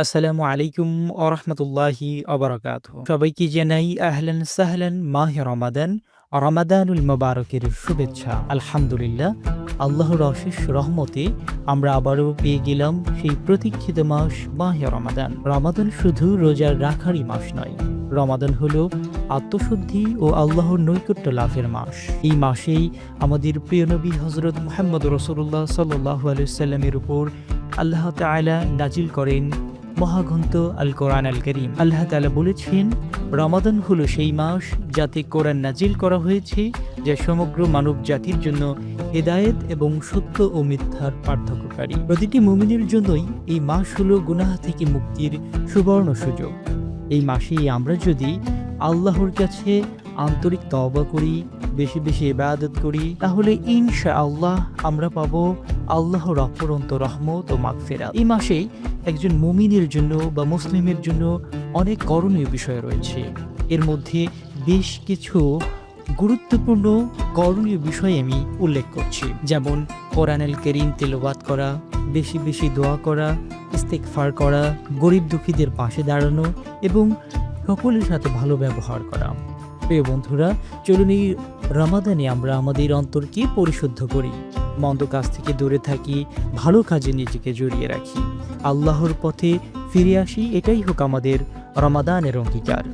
আসসালামু আলাইকুম আরহামতুল্লাহি অবরাকাত সবাইকে জানাই আহলেন সাহলান মাহে রমাদান, রমাদানুল মোবারকের শুভেচ্ছা। আলহামদুলিল্লাহ, আল্লাহর অশেষ রহমতে আমরা আবারও পেয়ে গেলাম সেই প্রতীক্ষিত মাস মাহে রমাদান। রমাদান শুধু রোজার রাখারই মাস নয়, রমাদান হলো আত্মশুদ্ধি ও আল্লাহর নৈকট্য লাভের মাস। এই মাসেই আমাদের প্রিয় নবী হজরত মোহাম্মদ রসুল্লাহ সাল্লাহ আলুসাল্লামের উপর আল্লাহ তাআলা নাজিল করেন মহাগ্রন্থ আল কোরআন আল করিম। আল্লাহ তালা বলেছেন, রমাদান হলো সেই মাস যাতে কোরআন নাজিল করা হয়েছে, যা সমগ্র মানব জাতির জন্য হেদায়েত এবং সত্য ও মিথ্যার পার্থক্যকারী। প্রতিটি মুমিনের জন্যই এই মাস হলো গুনাহ থেকে মুক্তির সুবর্ণ সুযোগ। এই মাসেই আমরা যদি আল্লাহর কাছে আন্তরিক তওবা করি, বেশি বেশি ইবাদত করি, তাহলে ইনশা আল্লাহ আমরা পাবো আল্লাহর অপরন্ত রহমত ও মাগফিরাত। এই মাসেই একজন মুমিনের জন্য বা মুসলিমের জন্য অনেক করণীয় বিষয় রয়েছে। এর মধ্যে বেশ কিছু গুরুত্বপূর্ণ করণীয় বিষয় আমি উল্লেখ করছি। যেমন কোরআনুল করিম তেলাওয়াত করা, বেশি বেশি দোয়া করা ইস্তেকফার করা, গরিব দুঃখীদের পাশে দাঁড়ানো এবং সকলের সাথে ভালো ব্যবহার করা। প্রিয় বন্ধুরা, চলুন এই রামাদানে আমরা আমাদের অন্তরকে পরিশুদ্ধ করি। মন্দ কাজ থেকে দূরে থাকি, ভালো কাজে নিজেকে জড়িয়ে রাখি। আল্লাহর পথে ফিরে আসি, এটাই হোক আমাদের রমাদানের অঙ্গীকার।